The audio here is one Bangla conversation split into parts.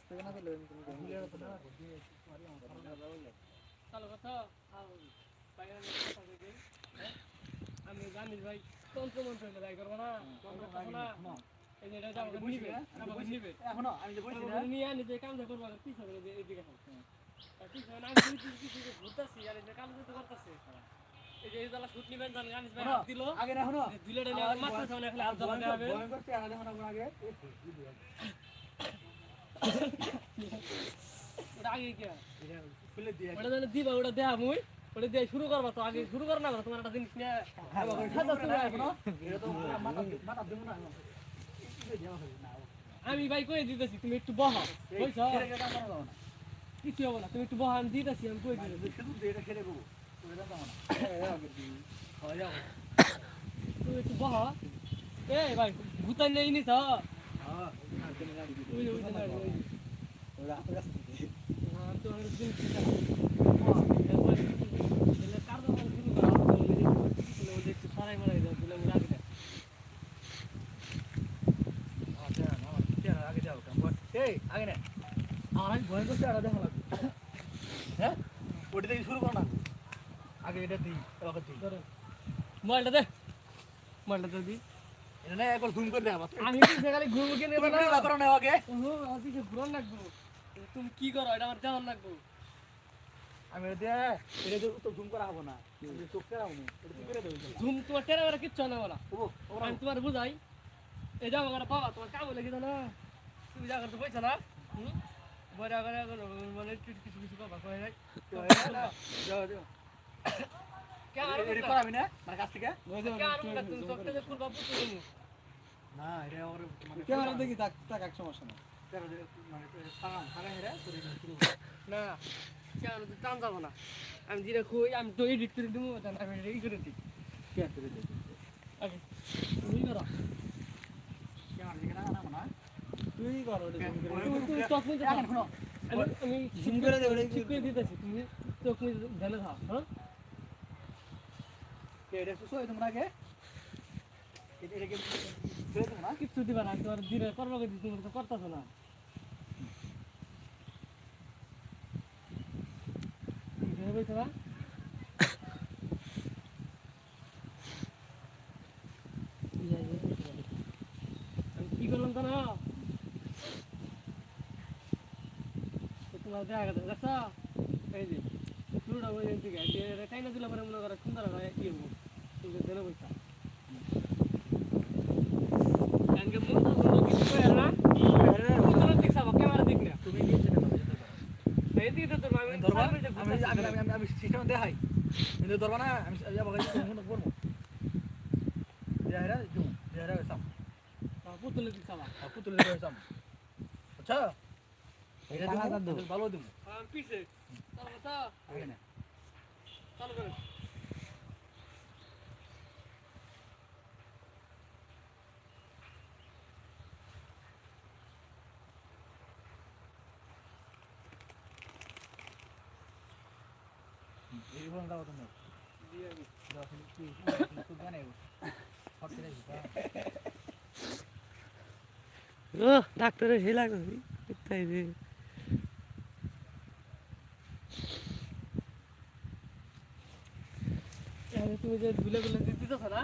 থেকে না দিলে তুমি চালু কথা আমি জানি ভাই তন্ত্র মন্ত্র হইলে করব না তন্ত্র করব না না আগে দিবা, ওটা দেয়া মুই। ওটা দিয়ে শুরু করবা তো, আগে শুরু কর না তোমার একটা জিনিস নিয়ে আমি ভাই কই দিতেছি, তুমি একটু বহ। বুঝছ কিছু হবে না, তুমি একটু বহ, আমি দিতেছি, আমি কই দিতেছি শুধু এটা খেলে দেবো? তুমি একটু বহ। এ ভাই, ভূতান নেই নিছ মোবাইলটা দে মোবাইলটা দে। দি এটা না একবার জুম করে দেওয়া আমি পিছে খালি ঘুরবো কিনে তুমি না করো না আগে ওহো, আমার পিছে ঘুরন লাগবো। তুমি কি করো? এটা আমার দেওয়ার লাগবো। আমি দিয়ে এটা তো জুম করা হবে না। চোখ করা হবে এটা কি করে দেবো? ঝুম তোমার টেরা বেড়া কিচ্ছু না। বলা ওবো আমি তোমার বুঝাই। এই যাব করে পাওয়া তোমার কাম লেগে না? তুমি যা করতে পয়সা না? বড় করে মানে কিছু কিছু নাই যাও যাও। যে ফুলবা পুতুল তুমি না এটা ওর মানে ক্যামেরা দেখি তাক তাক এক সমস্যা না মানে ফাগাম ফাগাম হেরা করে শুরু না কেমন তুই টান যাব না। আমি যেটা খুঁই আমি তো এডিট করে দেবো আমি রেডি করে দিই। কে করে দে আগে তুমি করো। কেমন দিকে না না না। তুই কর ওটা zoom করে। ওই- তুমি তুমি চোখ মুছে এখন শুনো। আমি আমি করে দে, ঠিক করে দিতেছি তুমি চোখ মুছে ঢেলে থাও হ্যাঁ এটা সুসো তোমরা আগে? এটা এটা কি তোমরা কিচ্ছু দিবা না তোমার দিনে কর্ম করে দিচ্ছি তুমি তো করতেছো না আমি কি করলাম তো না তোমার দেখা গেছে দেখছ এই যে শুরুটা ওই দিকে টাইনা দিলে পরে মনে করো সুন্দর হয় কি হব। তুমি দিলে পয়সা কারণ মুখ তো সুন্দর কিছু করে না পিছনের দিক চাবো ক্যামেরা দিক না তুমি নিয়ে যেতে পারবে যেতে পারবে এই দিকে তো তোর আমি সিস্টেম দেখাই কিন্তু ধরবা না আমি করব দেহারা জুম দেহারা পুতুলের দিক চাবা পুতুল দেহারা আচ্ছা এটা দেবো। ভালো হ্যাঁ, পিছে চালু করে এই বন্ধ দাও তুমি দিয়ে আমি দাও তুমি কি সুদ জানে হট করে দিবা ও ডাক্তারের হেলা করি তাই রে তুমি যে ধুলে গুলে দিতেছ না?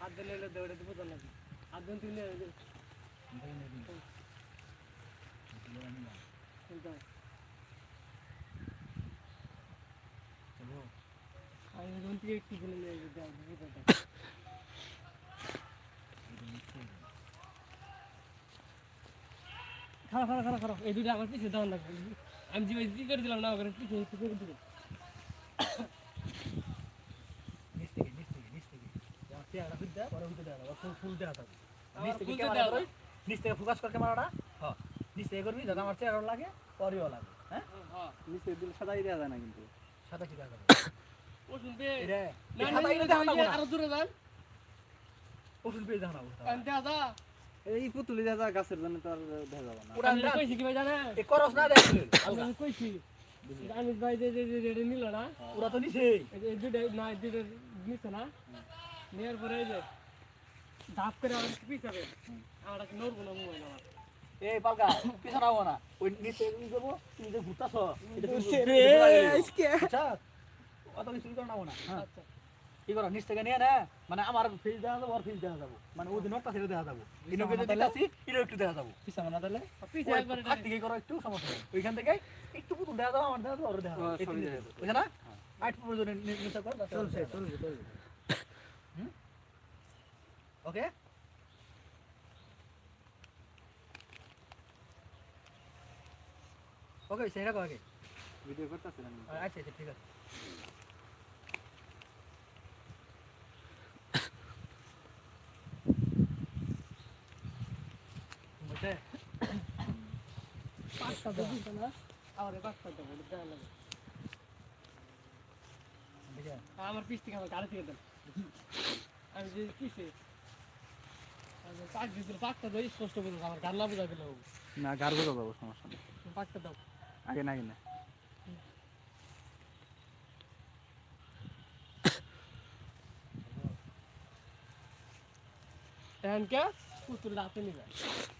হাত দিলে এলে দেওয়াটা দিব তো নাকি হাত দিন। দিলে দেওয়া যে কি দেওয়া দেওয়া করবি, আমার লাগে পরেও লাগে হ্যাঁ দিলে দেওয়া যায় না কিন্তু সাদা কি দেখা ওষুধ আরও দূরে যান। ওষুধ পেয়ে দেখা না অবস্থা কারণ দেখা যা এই পুতুলি দেওয়া গাছের জন্য তো আর দেখা যাবে না। ওটা আমি কইছি কি ভাই জানে? এ করস না দেখ। আমি আমি কইছি আমি ভাই যে যে যে যে নিল না ওরা তো নিছে এই যে না এই নিছে না। নেওয়ার পরে যে ধাপ করে আমার পিছাবে। আমার একটা নড়বো না মোবাইল আমার এই পালকা পিছনে না। ওই নিচে ই তুমি যে ঘুরতাছ। এটা রে, আজকে। আচ্ছা অত কিছু করে নাও না। হ্যাঁ। আচ্ছা। কি করো নিচ থেকে নিয়ে না মানে আমার ফেস দেখা যাব আর ফেস দেখা যাব। মানে ওই দিন ছেড়ে দেখা যাব। ইনোকে যদি দিতাছি ইনো একটু দেখা যাব। পিছনে না তাহলে? পিছে একবার হাত দিকে করো একটু সমস্যা নেই। ওইখান থেকে একটু পুতুল দেখা যাব আমার দেখা যাব ওর দেখা যাব। সবই দেখা যাবে। বুঝছে না? আট পর্যন্ত নিচে কর চলছে চলছে চলছে। ওকে? ওকে সেটা কো আগে। ভিডিও আচ্ছা আচ্ছা ঠিক আছে বুঝতে পাঁচটা তো দিছে না আমার দেবো পিস থেকে আমার গাড়ি থেকে দেন। আমি যে পিসে পাক দিছিল পাকটা তো স্পষ্ট বলতো আমার না বোঝা গেল না গার বোঝা যাব সমস্যা নেই। পাকটা দাও। আগে না আগে না। এখন কে? পুতুল রাতে নিবে। আগে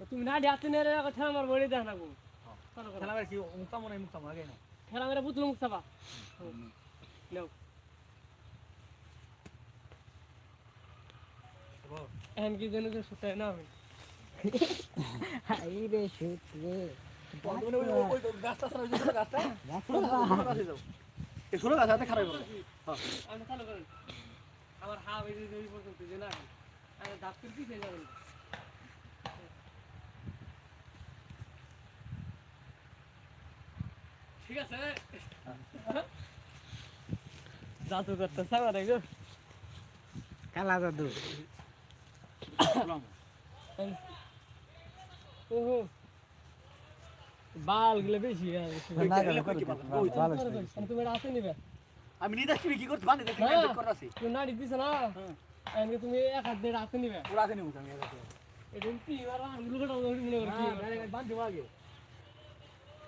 জন্য তুমি তো তো না বুঝছ তুমি হয়ে গেল হ্যাঁ না হ্যাঁ এই তো রে ঠেলা আমার বড়ি দেখ না গো চলো করো। কি মুক্তা মনে মুক্তা মনে আগে না। ঠেলা মেরে পুতুল মুখ চাপা। নাও। এখন কি যেন যে সুতায় না ওই গাছটা সারা যে গাছটা? যাও এই খারাপ করো। আমি চালু করেন আমার হা বেরিয়ে পর্যন্ত যে না আমি কি খেয়ে যাবেন ঠিক আছে জাদু করতে সাবা রে গো কালা জাদু ওহো বালগুলো বেশি আছে তুমি রাতে নিবে আমি নিজে কি কি করতে বানি দেখি হ্যাঁ। করতেছি তুমি নাড়ি দিছ না এনকে তুমি এক হাত দিয়ে রাতে নিবে পুরা আছে নিমু আমি আগে এটা কি আর আঙ্গুল কাটা ধরে মনে করি হ্যাঁ ডাইরেক্ট বান্ধ দিও আগে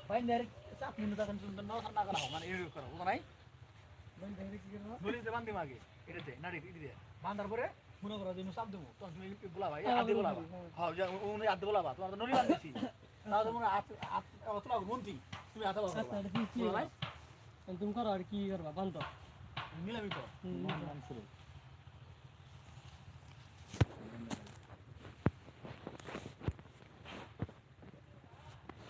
বাইন ডাইরেক্ট চাপ নিমু তখন তুমি না না করা মানে এই করো বুঝো নাই বলি যে বান্ধ আগে এটাতে নাড়ি দিদি বান্ধার পরে মনে করো যে চাপ দেবো তখন তুমি বলাবা হাতে বলাবা। হ্যাঁ উনি হাতে বলাবা তোমার তো নড়ি বান্ধিছি। তাহলে মনে হাত হাত অতলা গুনতি তুমি হাতে বলাবা। আচ্ছা তুমি করো আর কি করবা? বান্ধ। মিলামি তো হুম।